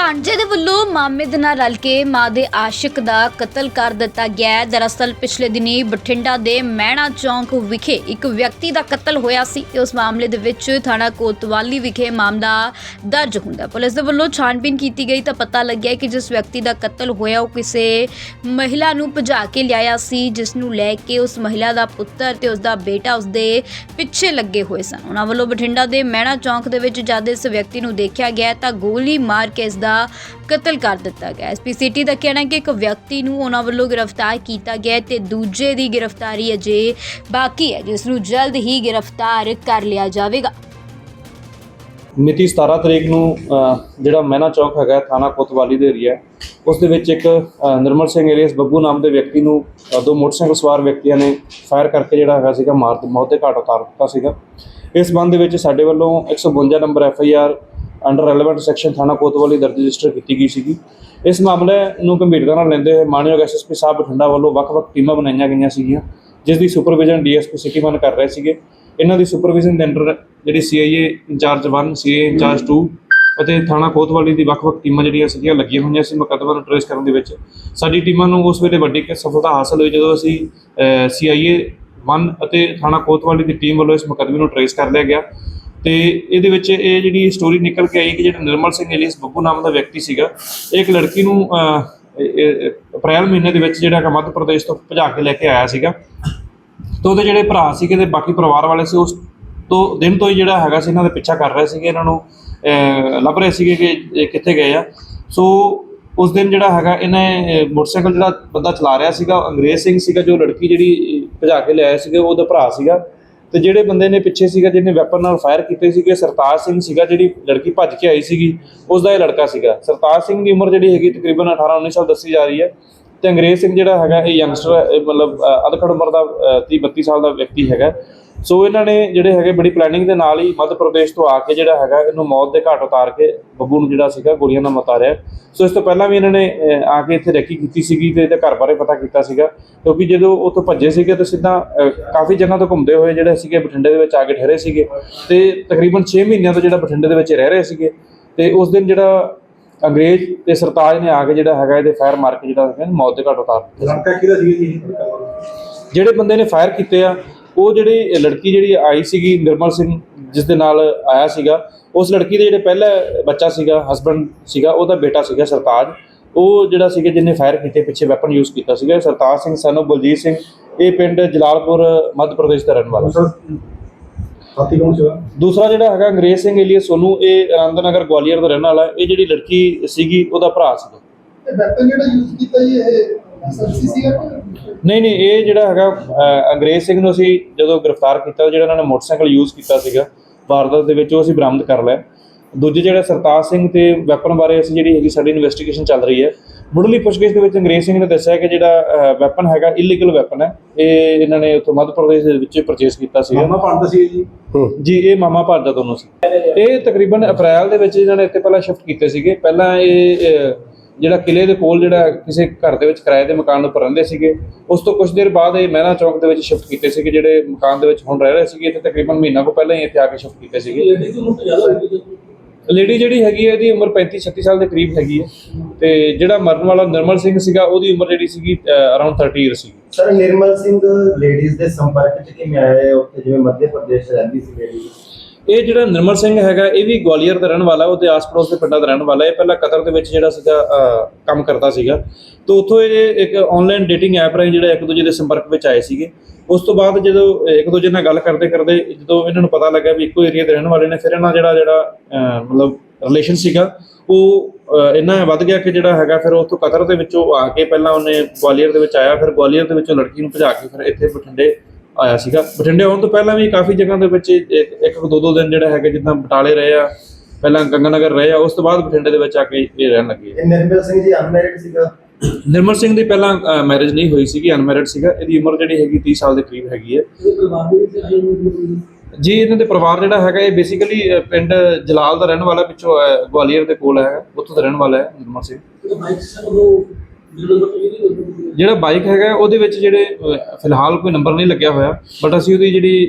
ਭਾਂਜੇ ਦੇ ਵੱਲੋਂ ਮਾਮੇ ਦੇ ਨਾਲ ਰਲ ਕੇ ਮਾਂ ਦੇ ਆਸ਼ਿਕ ਦਾ ਕਤਲ ਕਰ ਦਿੱਤਾ ਗਿਆ ਹੈ। ਦਰਅਸਲ ਪਿਛਲੇ ਦਿਨੀ ਬਠਿੰਡਾ ਦੇ ਮਹਿਣਾ ਚੌਂਕ ਵਿਖੇ ਇੱਕ ਵਿਅਕਤੀ ਦਾ ਕਤਲ ਹੋਇਆ ਸੀ। ਤੇ ਉਸ ਮਾਮਲੇ ਦੇ ਵਿੱਚ ਥਾਣਾ ਕੋਤਵਾਲੀ ਵਿਖੇ ਮਾਮਲਾ ਦਰਜ ਹੁੰਦਾ ਪੁਲਿਸ ਦੇ ਵੱਲੋਂ ਛਾਣਬੀਨ ਕੀਤੀ ਗਈ ਤਾਂ ਪਤਾ ਲੱਗਿਆ ਕਿ ਜਿਸ ਵਿਅਕਤੀ ਦਾ ਕਤਲ ਹੋਇਆ, ਉਹ ਕਿਸੇ ਮਹਿਲਾ ਨੂੰ ਭਜਾ ਕੇ ਲਿਆਇਆ ਸੀ, ਜਿਸ ਨੂੰ ਲੈ ਕੇ ਉਸ ਮਹਿਲਾ ਦਾ ਪੁੱਤਰ ਤੇ ਉਸ ਦਾ ਬੇਟਾ ਉਸ ਦੇ ਪਿੱਛੇ ਲੱਗੇ ਹੋਏ ਸਨ। ਉਹਨਾਂ ਵੱਲੋਂ ਬਠਿੰਡਾ ਦੇ ਮਹਿਣਾ ਚੌਂਕ ਦੇ ਵਿੱਚ ਜਦ ਇਸ ਵਿਅਕਤੀ ਨੂੰ ਦੇਖਿਆ ਗਿਆ ਤਾਂ ਗੋਲੀ ਮਾਰ ਕੇ ਇਸ ਦਾ ਕਤਲ ਕਰ ਦਿੱਤਾ ਗਿਆ। ਐਸਪੀ ਸਿਟੀ ਦਾ ਕਹਿਣਾ ਹੈ ਕਿ ਇੱਕ ਵਿਅਕਤੀ ਨੂੰ ਉਹਨਾਂ ਵੱਲੋਂ ਗ੍ਰਿਫਤਾਰ ਕੀਤਾ ਗਿਆ ਹੈ ਤੇ ਦੂਜੇ ਦੀ ਗ੍ਰਿਫਤਾਰੀ ਅਜੇ ਬਾਕੀ ਹੈ ਜਿਸ ਨੂੰ ਜਲਦ ਹੀ ਗ੍ਰਿਫਤਾਰ ਕਰ ਲਿਆ ਜਾਵੇਗਾ। ਮਿਤੀ 17 ਤਰੀਕ ਨੂੰ ਅ, ਜਿਹੜਾ ਮਹਿਨਾ ਚੌਕ ਹੈਗਾ ਹੈ, ਥਾਣਾ ਕੋਤਵਾਲੀ ਦੇ ਏਰੀਆ ਹੈ, ਉਸ ਦੇ ਵਿੱਚ ਇੱਕ ਅ, ਨਿਰਮਲ ਸਿੰਘ ਏਲੀਅਸ ਬੱਬੂ ਨਾਮ ਦੇ ਵਿਅਕਤੀ ਨੂੰ ਅ, ਦੋ ਮੋਟਰਸਾਈਕਲ ਸਵਾਰ ਵਿਅਕਤੀਆਂ ਨੇ ਫਾਇਰ ਕਰਕੇ ਜਿਹੜਾ ਹੈਗਾ ਸੀਗਾ ਮਾਰ ਮੌਤ ਦੇ ਘਾਟ ਉਤਾਰ ਦਿੱਤਾ ਸੀਗਾ। ਇਸ ਸੰਬੰਧ ਦੇ ਵਿੱਚ ਸਾਡੇ ਵੱਲੋਂ 152 number F I R under relevant section ਥਾਣਾ ਕੋਤਵਾਲੀ ਦਰਜ ਰਜਿਸਟਰ ਕੀਤੀ ਗਈ ਸੀਗੀ। ਇਸ ਮਾਮਲੇ ਨੂੰ ਗੰਭੀਰਤਾ ਨਾਲ ਲੈਂਦੇ ਹੋਏ ਮਾਨਯੋਗ ਐਸਐਸਪੀ ਸਾਹਿਬ ਬਠਿੰਡਾ ਵੱਲੋਂ ਵੱਖ-ਵੱਖ ਟੀਮਾਂ ਬਣਾਈਆਂ ਗਈਆਂ ਸੀਗੀਆਂ, ਜਿਸ ਦੀ ਸੁਪਰਵਿਜ਼ਨ ਡੀਐਸਪੀ ਸਿਟੀ ਵਨ ਕਰ ਰਹੇ ਸੀਗੇ। ਇਹਨਾਂ ਦੀ ਸੁਪਰਵਿਜ਼ਨ ਦੇ ਅੰਡਰ ਜਿਹੜੀ ਸੀਆਈਏ ਇੰਚਾਰਜ 1 ਸੀਆਈਏ ਇੰਚਾਰਜ 2 ਅਤੇ ਥਾਣਾ ਕੋਤਵਾਲੀ ਦੀ ਵੱਖ-ਵੱਖ ਟੀਮਾਂ ਜਿਹੜੀਆਂ ਸੀਗੀਆਂ ਲੱਗੀਆਂ ਹੋਈਆਂ ਸੀ ਮੁਕੱਦਮਾ ਨੂੰ ਟ੍ਰੇਸ ਕਰਨ ਦੇ ਵਿੱਚ। ਸਾਡੀ ਟੀਮਾਂ ਨੂੰ ਉਸ ਵੇਲੇ ਵੱਡੀ ਸਫਲਤਾ ਹਾਸਲ ਹੋਈ ਜਦੋਂ ਅਸੀਂ ਸੀਆਈਏ 1 ਅਤੇ ਥਾਣਾ ਕੋਤਵਾਲੀ ਦੀ ਟੀਮ ਵੱਲੋਂ ਇਸ ਮੁਕੱਦਮੇ ਨੂੰ ਟ੍ਰੇਸ ਕਰ ਲਿਆ ਗਿਆ। ਤੇ ਇਹਦੇ ਵਿੱਚ ਇਹ ਜਿਹੜੀ ਸਟੋਰੀ ਨਿਕਲ ਕੇ ਆਈ ਕਿ ਜਿਹੜਾ ਨਿਰਮਲ ਸਿੰਘ ਏਲੀਅਸ ਬੱਬੂ ਨਾਮ ਦਾ ਵਿਅਕਤੀ ਸੀਗਾ, ਇਹ ਇੱਕ ਲੜਕੀ ਨੂੰ ਅਪ੍ਰੈਲ ਮਹੀਨੇ ਦੇ ਵਿੱਚ ਜਿਹੜਾ ਕਿ ਮੱਧ ਪ੍ਰਦੇਸ਼ ਤੋਂ ਭਜਾ ਕੇ ਲੈ ਕੇ ਆਇਆ ਸੀਗਾ। ਤੇ ਉਹਦੇ ਜਿਹੜੇ ਭਰਾ ਸੀਗੇ ਤੇ ਬਾਕੀ ਪਰਿਵਾਰ ਵਾਲੇ ਸੀ, ਉਸ ਤੋਂ, ਦਿਨ ਤੋਂ ਹੀ ਜਿਹੜਾ ਹੈਗਾ ਸੀ, ਇਹਨਾਂ ਦੇ ਪਿੱਛਾ ਕਰ ਰਹੇ ਸੀਗੇ, ਇਹਨਾਂ ਨੂੰ ਲੱਭ ਰਹੇ ਸੀਗੇ ਕਿ ਇਹ ਕਿੱਥੇ ਗਏ ਆ। ਸੋ ਉਸ ਦਿਨ ਜਿਹੜਾ ਹੈਗਾ, ਇਹਨੇ ਮੋਟਰਸਾਈਕਲ ਜਿਹੜਾ ਬੰਦਾ ਚਲਾ ਰਿਹਾ ਸੀਗਾ ਅੰਗਰੇਜ਼ ਸਿੰਘ ਸੀਗਾ, ਜੋ ਲੜਕੀ ਜਿਹੜੀ ਭਜਾ ਕੇ ਲਿਆਇਆ ਸੀਗਾ ਉਹਦਾ ਭਰਾ ਸੀਗਾ। ਤੇ ਜਿਹੜੇ ਬੰਦੇ ਨੇ ਪਿੱਛੇ ਸੀਗਾ ਜਿਹਨੇ ਵੈਪਨ ਨਾਲ ਫਾਇਰ ਕੀਤੇ ਸੀਗੇ ਸਰਤਾਜ ਸਿੰਘ ਸੀਗਾ ਜਿਹੜੀ ਲੜਕੀ ਭੱਜ ਕੇ ਆਈ ਸੀਗੀ ਉਸ ਦਾ ਇਹ ਲੜਕਾ ਸੀਗਾ। ਸਰਤਾਜ ਸਿੰਘ ਦੀ ਉਮਰ ਜਿਹੜੀ ਹੈਗੀ ਤਕਰੀਬਨ 18 19 ਸਾਲ ਦੱਸੀ ਜਾ ਰਹੀ ਹੈ ਤੇ ਅੰਗਰੇਜ਼ ਸਿੰਘ ਜਿਹੜਾ ਹੈਗਾ ਇਹ ਯੰਗਸਟਰ ਮਤਲਬ ਅ, ਅਧਖੜ ਉਮਰ ਦਾ 30 32 ਸਾਲ ਦਾ ਵਿਅਕਤੀ ਹੈਗਾ। ਸੋ ਇਹਨਾਂ ਨੇ ਜਿਹੜੇ ਹੈਗੇ ਬੜੀ ਪਲੈਨਿੰਗ ਦੇ ਨਾਲ ਹੀ ਮੱਧ ਪ੍ਰਦੇਸ਼ ਤੋਂ ਆ ਕੇ ਜਿਹੜਾ ਹੈਗਾ ਇਹਨੂੰ ਮੌਤ ਦੇ ਘਾਟ ਉਤਾਰ ਕੇ ਬੱਬੂ ਨੂੰ ਜਿਹੜਾ ਸੀਗਾ ਗੋਲੀਆਂ ਨਾਲ ਮਤਾਰਿਆ। ਸੋ ਇਸ ਤੋਂ ਪਹਿਲਾਂ ਵੀ ਇਹਨਾਂ ਨੇ ਆ ਕੇ ਇੱਥੇ ਰੈਕੀ ਕੀਤੀ ਸੀਗੀ ਤੇ ਇਹਦੇ ਘਰ ਬਾਰੇ ਪਤਾ ਕੀਤਾ ਸੀਗਾ। ਕਿਉਂਕਿ ਜਦੋਂ ਉੱਥੋਂ ਭੱਜੇ ਸੀਗੇ ਤਾਂ ਸਿੱਧਾ ਕਾਫੀ ਜਗ੍ਹਾ ਤੋਂ ਘੁੰਮਦੇ ਹੋਏ ਜਿਹੜੇ ਸੀਗੇ ਬਠਿੰਡੇ ਦੇ ਵਿੱਚ ਆ ਕੇ ਠਹਿਰੇ ਸੀਗੇ। ਤੇ ਤਕਰੀਬਨ 6 ਮਹੀਨਿਆਂ ਤੋਂ ਜਿਹੜਾ ਬਠਿੰਡੇ ਦੇ ਵਿੱਚ ਰਹਿ ਰਹੇ ਸੀਗੇ ਤੇ ਉਸ ਦਿਨ ਜਿਹੜਾ ਅੰਗਰੇਜ਼ ਤੇ ਸਰਤਾਜ ਨੇ ਆ ਕੇ ਜਿਹੜਾ ਹੈਗਾ ਇਹਦੇ ਫਾਇਰ ਮਾਰ ਕੇ ਜਿਹੜਾ ਹੈਗਾ ਮੌਤ ਦੇ ਘਾਟ ਉਤਾਰ ਦਿੱਤਾ। ਕਿਹਦਾ ਸੀ ਜਿਹੜੇ ਬੰਦੇ ਨੇ ਫਾਇਰ ਕੀਤੇ ਆ ਉਹ ਜਿਹੜੀ ਲੜਕੀ ਜਿਹੜੀ ਆਈ ਸੀਗੀ ਨਿਰਮਲ ਸਿੰਘ ਜਿਸ ਦੇ ਨਾਲ ਆਇਆ ਸੀਗਾ ਉਸ ਲੜਕੀ ਦੇ ਜਿਹੜੇ ਪਹਿਲਾ ਬੱਚਾ ਸੀਗਾ ਹਸਬੰਡ ਸੀਗਾ ਉਹਦਾ ਬੇਟਾ ਸੀਗਾ ਸਰਤਾਜ। ਉਹ ਜਿਹੜਾ ਸੀਗਾ ਜਿਹਨੇ ਫਾਇਰ ਕੀਤੇ ਪਿੱਛੇ ਵੈਪਨ ਯੂਜ਼ ਕੀਤਾ ਸੀਗਾ ਸਰਤਾਜ ਸਿੰਘ ਸਾਨੂੰ ਬਲਜੀਤ ਸਿੰਘ। ਇਹ ਪਿੰਡ ਜਲਾਲਪੁਰ ਮੱਧ ਪ੍ਰਦੇਸ਼ ਦਾ ਰਹਿਣ ਵਾਲਾ ਸਾਥੀ ਕੌਣ ਸੀਗਾ? ਦੂਸਰਾ ਜਿਹੜਾ ਹੈਗਾ ਅੰਗਰੇਜ਼ ਸਿੰਘ ਏਲੀਅਸ ਸੋਨੂ ਇਹ ਆਨੰਦਨਗਰ ਗਵਾਲੀਅਰ ਦਾ ਰਹਿਣ ਵਾਲਾ ਹੈ। ਇਹ ਜਿਹੜੀ ਲੜਕੀ ਸੀਗੀ ਉਹਦਾ ਭਰਾ ਸੀਗਾ। ਇਹ ਵੈਪਨ ਜਿਹੜਾ ਯੂਜ਼ ਕੀਤਾ ਜੀ ਇਹ ਨਹੀਂ ਨਹੀਂ ਇਹ ਜਿਹੜਾ ਹੈਗਾ ਅੰਗਰੇਜ਼ ਸਿੰਘ ਨੂੰ ਅਸੀਂ ਜਦੋਂ ਗ੍ਰਿਫਤਾਰ ਕੀਤਾ ਜਿਹੜਾ ਇਹਨਾਂ ਨੇ ਮੋਟਰਸਾਈਕਲ ਯੂਜ਼ ਕੀਤਾ ਸੀਗਾ ਵਾਰਦਾਤ ਦੇ ਵਿੱਚ ਉਹ ਅਸੀਂ ਬਰਾਮਦ ਕਰ ਲਿਆ। ਦੂਜੇ ਜਿਹੜਾ ਸਰਤਾਜ ਸਿੰਘ ਤੇ ਵੈਪਨ ਬਾਰੇ ਅਸੀਂ ਜਿਹੜੀ ਹੈਗੀ ਸਾਡੀ ਇਨਵੈਸਟੀਗੇਸ਼ਨ ਚੱਲ ਰਹੀ ਹੈ ਮੁੱਢਲੀ ਪੁੱਛਗਿੱਛ ਦੇ ਵਿੱਚ ਅੰਗਰੇਜ਼ ਸਿੰਘ ਨੇ ਦੱਸਿਆ ਕਿ ਜਿਹੜਾ ਵੈਪਨ ਹੈਗਾ ਇਲੀਗਲ ਵੈਪਨ ਹੈ। ਇਹ ਇਹਨਾਂ ਨੇ ਉੱਥੋਂ ਮੱਧ ਪ੍ਰਦੇਸ਼ ਦੇ ਵਿੱਚ ਪਰਚੇਸ ਕੀਤਾ ਸੀਗਾ। ਮਾਮਾ ਪੜਦਾ ਸੀ ਜੀ? ਜੀ ਇਹ ਮਾਮਾ ਭਾਰਜਾ ਦੋਨੋਂ ਸੀ। ਇਹ ਤਕਰੀਬਨ ਅਪ੍ਰੈਲ ਦੇ ਵਿੱਚ ਇਹਨਾਂ ਨੇ ਇੱਥੇ ਪਹਿਲਾਂ ਸ਼ਿਫਟ ਕੀਤੇ ਸੀਗੇ। ਪਹਿਲਾਂ ਇਹ ਜਿਹੜਾ ਕਿਲੇ ਦੇ ਕੋਲ ਜਿਹੜਾ ਕਿਸੇ ਘਰ ਦੇ ਵਿੱਚ ਕਿਰਾਏ ਦੇ ਮਕਾਨ ਉੱਪਰ ਰਹਿੰਦੇ ਸੀਗੇ ਉਸ ਤੋਂ ਕੁਝ ਦੇਰ ਬਾਅਦ ਇਹ ਮਹਿਣਾ ਚੌਕ ਦੇ ਵਿੱਚ ਸ਼ਿਫਟ ਕੀਤੇ ਸੀਗੇ ਜਿਹੜੇ ਮਕਾਨ ਦੇ ਵਿੱਚ ਹੁਣ ਰਹਿ ਰਹੇ ਸੀਗੇ ਇੱਥੇ ਤਕਰੀਬਨ ਮਹੀਨਾ ਕੋ ਪਹਿਲਾਂ ਹੀ ਇੱਥੇ ਆ ਕੇ ਸ਼ਿਫਟ ਕੀਤੇ ਸੀਗੇ। ਲੇਡੀ ਜਿਹੜੀ ਹੈਗੀ ਹੈ ਇਹਦੀ ਉਮਰ 35 36 ਸਾਲ ਦੇ ਕਰੀਬ ਹੈਗੀ ਹੈ। ਤੇ ਜਿਹੜਾ ਮਰਨ ਵਾਲਾ ਨਿਰਮਲ ਸਿੰਘ ਸੀਗਾ ਉਹਦੀ ਉਮਰ ਜਿਹੜੀ ਸੀਗੀ ਅਰਾਊਂਡ 30 ਇਅਰ ਸੀ ਸਰ ਨਿਰਮਲ ਸਿੰਘ ਲੇਡੀਜ਼ ਦੇ ਸੰਪਰਕ ਚ ਕਿਵੇਂ ਆਇਆ ਉੱਥੇ ਜਿਵੇਂ ਮੱਧ ਪ੍ਰਦੇਸ਼ ਰਹਿੰਦੀ ਸੀ ਲੇਡੀ ਇਹ ਜਿਹੜਾ ਨਿਰਮਲ ਸਿੰਘ ਹੈਗਾ, ਇਹ ਵੀ ਗਵਾਲੀਅਰ ਦਾ ਰਹਿਣ ਵਾਲਾ ਉਹਦੇ ਆਸ-ਪੜੋਸ ਦੇ ਪਿੰਡਾਂ ਦਾ ਰਹਿਣ ਵਾਲਾ, ਇਹ ਪਹਿਲਾਂ ਕਤਰ ਦੇ ਵਿੱਚ ਜਿਹੜਾ ਸੀਗਾ ਕੰਮ ਕਰਦਾ ਸੀਗਾ। ਤੇ ਉੱਥੋਂ ਇਹ ਇੱਕ ਆਨਲਾਈਨ ਡੇਟਿੰਗ ਐਪ ਰਾਹੀਂ ਜਿਹੜਾ ਇੱਕ ਦੂਜੇ ਦੇ ਸੰਪਰਕ ਵਿੱਚ ਆਏ ਸੀਗੇ। ਉਸ ਤੋਂ ਬਾਅਦ ਜਦੋਂ ਇੱਕ ਦੂਜੇ ਨਾਲ ਗੱਲ ਕਰਦੇ ਕਰਦੇ ਜਦੋਂ ਇਹਨਾਂ ਨੂੰ ਪਤਾ ਲੱਗਾ ਵੀ ਇੱਕੋ ਏਰੀਆ ਦੇ ਰਹਿਣ ਵਾਲੇ ਨੇ, ਫਿਰ ਇਹਨਾਂ ਜਿਹੜਾ ਜਿਹੜਾ ਮਤਲਬ ਰਿਲੇਸ਼ਨ ਸੀਗਾ, ਉਹ ਇੰਨਾ ਵੱਧ ਗਿਆ ਕਿ ਜਿਹੜਾ ਹੈਗਾ, ਫਿਰ ਉੱਥੋਂ ਕਤਰ ਦੇ ਵਿੱਚੋਂ ਆ ਕੇ ਪਹਿਲਾਂ ਉਹਨੇ ਗਵਾਲੀਅਰ ਦੇ ਵਿੱਚ ਆਇਆ, ਫਿਰ ਗਵਾਲੀਅਰ ਦੇ ਵਿੱਚੋਂ ਲੜਕੀ ਨੂੰ ਭਜਾ ਕੇ ਫਿਰ ਇੱਥੇ ਬਠਿੰਡੇ ਆਇਆ ਸੀਗਾ। ਬਠਿੰਡੇ ਆਉਣ ਤੋਂ ਪਹਿਲਾਂ ਵੀ ਕਾਫੀ ਜਗ੍ਹਾ ਦੇ ਵਿੱਚ ਇੱਕ ਦੋ ਦੋ ਦਿਨ ਜਿਹੜਾ ਹੈਗਾ ਜਿੱਦਾਂ ਬਟਾਲੇ ਰਹੇ ਆ ਪਹਿਲਾਂ ਗੰਗਾਨਗਰ ਰਹੇ ਆ ਉਸ ਤੋਂ ਬਾਅਦ ਬਠਿੰਡੇ ਦੇ ਵਿੱਚ ਆ ਕੇ ਇਹ ਰਹਿਣ ਲੱਗੇ ਇਹ ਨਿਰਮਲ ਸਿੰਘ ਜੀ ਅਨਮੈਰਿਡ ਸੀਗਾ। ਨਿਰਮਲ ਸਿੰਘ ਦੀ ਪਹਿਲਾਂ ਮੈਰਿਜ ਨਹੀਂ ਹੋਈ ਸੀਗੀ ਅਨਮੈਰਿਡ ਸੀਗਾ। ਇਹਦੀ ਉਮਰ ਜਿਹੜੀ ਹੈਗੀ 30 ਸਾਲ ਦੇ ਕਰੀਬ ਹੈਗੀ ਹੈ ਜੀ ਇਹਨਾਂ ਦੇ ਪਰਿਵਾਰ ਜਿਹੜਾ ਹੈਗਾ ਇਹ ਬੇਸਿਕਲੀ ਪਿੰਡ ਜਲਾਲ ਦਾ ਰਹਿਣ ਵਾਲਾ ਪਿੱਛੋਂ ਗਵਾਲੀਅਰ ਦੇ ਕੋਲ ਹੈ ਉੱਥੋਂ ਦਾ ਰਹਿਣ ਵਾਲਾ ਹੈ ਨਿਰਮਲ ਸਿੰਘ। ਮਾਈਕ ਸਰ ਉਹ ਜਿਹੜਾ ਬਾਈਕ ਹੈਗਾ ਉਹਦੇ ਵਿੱਚ ਜਿਹੜੇ ਅਹ, ਫਿਲਹਾਲ ਕੋਈ ਨੰਬਰ ਨਹੀਂ ਲੱਗਿਆ ਹੋਇਆ ਬਟ ਅਸੀਂ ਉਹਦੀ ਜਿਹੜੀ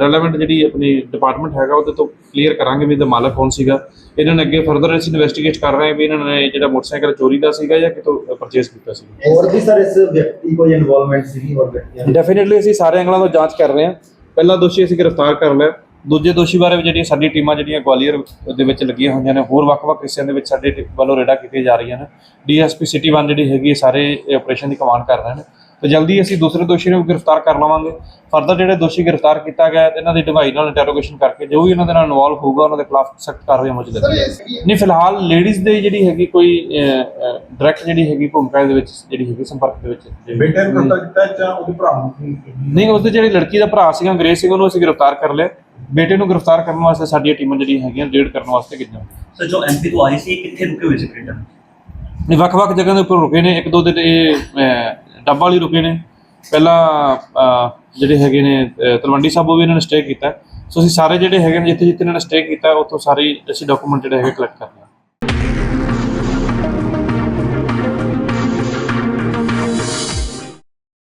ਰੈਲੇਵੈਂਟ ਜਿਹੜੀ ਆਪਣੀ ਡਿਪਾਰਟਮੈਂਟ ਹੈਗਾ ਉਹਦੇ ਤੋਂ ਕਲੀਅਰ ਕਰਾਂਗੇ ਵੀ ਇਹਦਾ ਮਾਲਕ ਕੌਣ ਸੀਗਾ। ਇਹਨਾਂ ਨੇ ਅੱਗੇ ਫਰਦਰ ਅਸੀਂ ਇਨਵੈਸਟੀਗੇਟ ਕਰ ਰਹੇ ਹਾਂ ਵੀ ਇਹਨਾਂ ਨੇ ਜਿਹੜਾ ਮੋਟਰਸਾਈਕਲ ਚੋਰੀ ਦਾ ਸੀਗਾ ਜਾਂ ਕਿਤੋਂ ਪਰਚੇਸ ਕੀਤਾ ਸੀ ਹੋਰ ਵੀ ਸਰ ਇਸ ਵਿਅਕਤੀ ਕੋਈ ਇਨਵੋਲਵਮੈਂਟ ਸੀਗੀ ਹੋਰ ਵਿਅਕਤੀਆਂ ਦੀ? ਡੈਫੀਨਿਟਲੀ ਅਸੀਂ ਸਾਰੇ ਐਂਗਲਾਂ ਤੋਂ ਜਾਂਚ ਕਰ ਰਹੇ ਹਾਂ। ਪਹਿਲਾ ਦੋਸ਼ੀ ਅਸੀਂ ਗ੍ਰਿਫਤਾਰ ਕਰ ਲਿਆ। ਦੂਜੇ ਦੋਸ਼ੀ ਬਾਰੇ ਵੀ ਸਾਡੀ ਟੀਮਾਂ ਜਿਹੜੀਆਂ ਗਵਾਲੀਅਰ ਦੇ ਵਿੱਚ ਲੱਗੀਆਂ ਹੋਈਆਂ ਨੇ ਹੋਰ ਵੱਖ-ਵੱਖ ਹਿੱਸਿਆਂ ਦੇ ਵਿੱਚ ਸਾਡੇ ਵੱਲੋਂ ਰੇਡਾ ਕੀਤੀਆਂ ਜਾ ਰਹੀਆਂ ਨੇ। ਡੀਐਸਪੀ ਸਿਟੀ 1 ਜਿਹੜੀ ਹੈਗੀ ਸਾਰੇ ਆਪਰੇਸ਼ਨ ਦੀ ਕਮਾਂਡ ਕਰ ਰਹੇ ਨੇ। ਤੇ ਜਲਦੀ ਅਸੀਂ ਦੂਸਰੇ ਦੋਸ਼ੀ ਨੂੰ ਗ੍ਰਿਫਤਾਰ ਕਰ ਲਵਾਂਗੇ। ਫਰਦਰ ਜਿਹੜੇ ਦੋਸ਼ੀ ਗ੍ਰਿਫਤਾਰ ਕੀਤਾ ਗਿਆ ਤੇ ਇਹਨਾਂ ਦੀ ਡਿਵਾਈ ਨਾਲ ਇੰਟਰੋਗੇਸ਼ਨ ਕਰਕੇ ਜੋ ਵੀ ਇਹਨਾਂ ਦੇ ਨਾਲ ਇਨਵੋਲਵ ਹੋਊਗਾ ਉਹਨਾਂ ਦੇ ਖਿਲਾਫ ਸਖਤ ਕਾਰਵਾਈ ਅਮਲ ਚ ਨਹੀਂ ਫਿਲਹਾਲ ਲੇਡੀਜ਼ ਦੇ ਜਿਹੜੀ ਹੈਗੀ ਕੋਈ ਡਾਇਰੈਕਟ ਜਿਹੜੀ ਹੈਗੀ ਭੂਮਿਕਾ ਦੇ ਵਿੱਚ ਜਿਹੜੀ ਹੈਗੀ ਸੰਪਰਕ ਦੇ ਵਿੱਚ ਬੇਟੇ ਨੂੰ ਕੀਤਾ ਜਾਂ ਉਹਦੇ ਭਰਾ ਨੂੰ? ਨਹੀਂ ਉਸ ਜਿਹੜੀ ਲੜਕੀ ਦਾ ਭਰਾ ਸੀਗਾ ਅੰਗਰੇਜ਼ ਸਿੰਘ ਉਹਨੂੰ ਅਸੀਂ ਗ੍ਰਿਫਤਾਰ ਕਰ ਲਿਆ। ਬੇਟੇ ਨੂੰ ਗ੍ਰਿਫਤਾਰ ਕਰਨ ਵਾਸਤੇ ਸਾਡੀਆਂ ਟੀਮਾਂ ਜਿਹੜੀਆਂ ਹੈਗੀਆਂ ਰੇਡ ਕਰਨ ਵਾਸਤੇ ਗਈਆਂ ਸਰ ਜੋ ਐਮਪੀ ਤੋਂ ਆਈ ਸੀ ਕਿੱਥੇ ਰੁਕੇ ਹੋਏ ਸੀ ਕੈਨੇਡਾ ਇਹ ਵੱਖ-ਵੱਖ ਜਗ੍ਹਾ ਦੇ ਉੱਪਰ ਰੁਕੇ ਨੇ ਇੱਕ ਦੋ ਦਿਨ ਇਹ ਡੱਬਾ ਵਾਲੀ ਰੁਕੇ ਨੇ। ਪਹਿਲਾਂ ਜਿਹੜੇ ਹੈਗੇ ਨੇ ਤਲਵੰਡੀ ਸਾਬੋ ਵੀ ਇਹਨਾਂ ਨੇ ਸਟੇ ਕੀਤਾ। ਸੋ ਅਸੀਂ ਸਾਰੇ ਜਿਹੜੇ ਹੈਗੇ ਨੇ ਜਿੱਥੇ ਜਿੱਥੇ ਇਹਨਾਂ ਨੇ ਸਟੇ ਕੀਤਾ ਉੱਥੋਂ ਸਾਰੇ ਅਸੀਂ ਡਾਕੂਮੈਂਟ ਜਿਹੜੇ ਹੈਗੇ ਕਲੈਕਟ ਕਰ ਰਹੇ ਹਾਂ